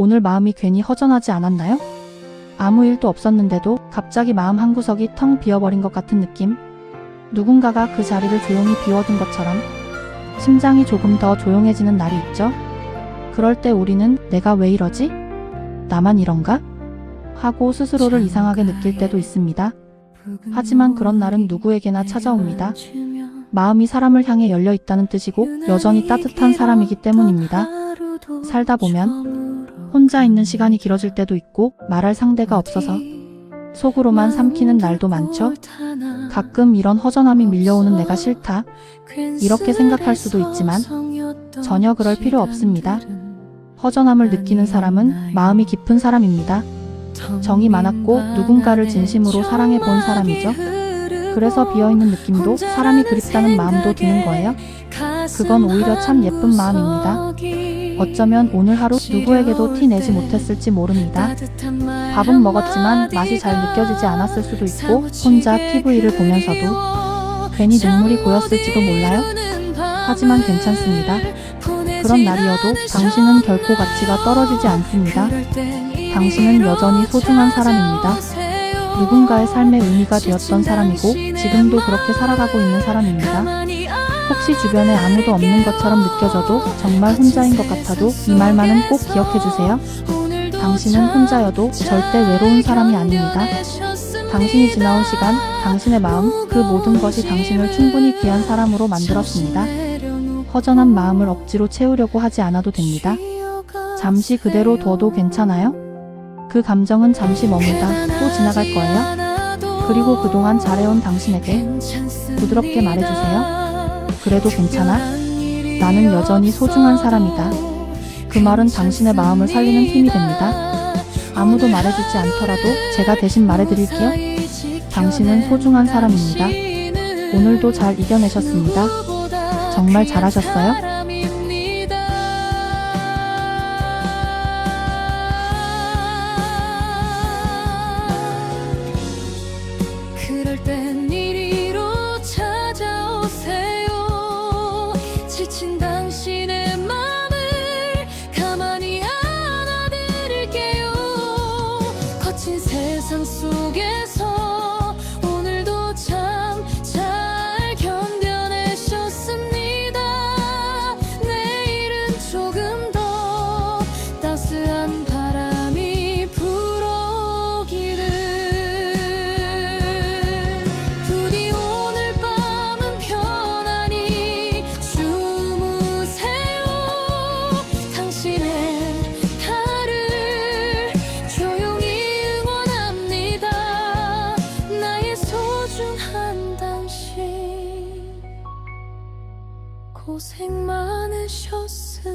오늘 마음이 괜히 허전하지 않았나요? 아무 일도 없었는데도 갑자기 마음 한구석이 텅 비어버린 것 같은 느낌? 누군가가 그 자리를 조용히 비워둔 것처럼 심장이 조금 더 조용해지는 날이 있죠? 그럴 때 우리는 내가 왜 이러지? 나만 이런가? 하고 스스로를 이상하게 느낄 때도 있습니다. 하지만 그런 날은 누구에게나 찾아옵니다. 마음이 사람을 향해 열려 있다는 뜻이고 여전히 따뜻한 사람이기 때문입니다. 살다 보면 혼자 있는 시간이 길어질 때도 있고 말할 상대가 없어서 속으로만 삼키는 날도 많죠. 가끔 이런 허전함이 밀려오는 내가 싫다. 이렇게 생각할 수도 있지만 전혀 그럴 필요 없습니다. 허전함을 느끼는 사람은 마음이 깊은 사람입니다. 정이 많았고 누군가를 진심으로 사랑해 본 사람이죠. 그래서 비어있는 느낌도 사람이 그립다는 마음도 드는 거예요. 그건 오히려 참 예쁜 마음입니다. 어쩌면 오늘 하루 누구에게도 티 내지 못했을지 모릅니다. 밥은 먹었지만 맛이 잘 느껴지지 않았을 수도 있고 혼자 TV를 보면서도 괜히 눈물이 고였을지도 몰라요. 하지만 괜찮습니다. 그런 날이어도 당신은 결코 가치가 떨어지지 않습니다. 당신은 여전히 소중한 사람입니다. 누군가의 삶의 의미가 되었던 사람이고 지금도 그렇게 살아가고 있는 사람입니다. 혹시 주변에 아무도 없는 것처럼 느껴져도 정말 혼자인 것 같아도 이 말만은 꼭 기억해 주세요. 당신은 혼자여도 절대 외로운 사람이 아닙니다. 당신이 지나온 시간, 당신의 마음, 그 모든 것이 당신을 충분히 귀한 사람으로 만들었습니다. 허전한 마음을 억지로 채우려고 하지 않아도 됩니다. 잠시 그대로 둬도 괜찮아요? 그 감정은 잠시 머물다 또 지나갈 거예요. 그리고 그동안 잘해온 당신에게 부드럽게 말해주세요. 그래도 괜찮아? 나는 여전히 소중한 사람이다. 그 말은 당신의 마음을 살리는 힘이 됩니다. 아무도 말해주지 않더라도 제가 대신 말해드릴게요. 당신은 소중한 사람입니다. 오늘도 잘 이겨내셨습니다. 정말 잘하셨어요? 지친 당신의 맘을 가만히 안아드릴게요. 거친 세상 속에서 고생 많으셨습니다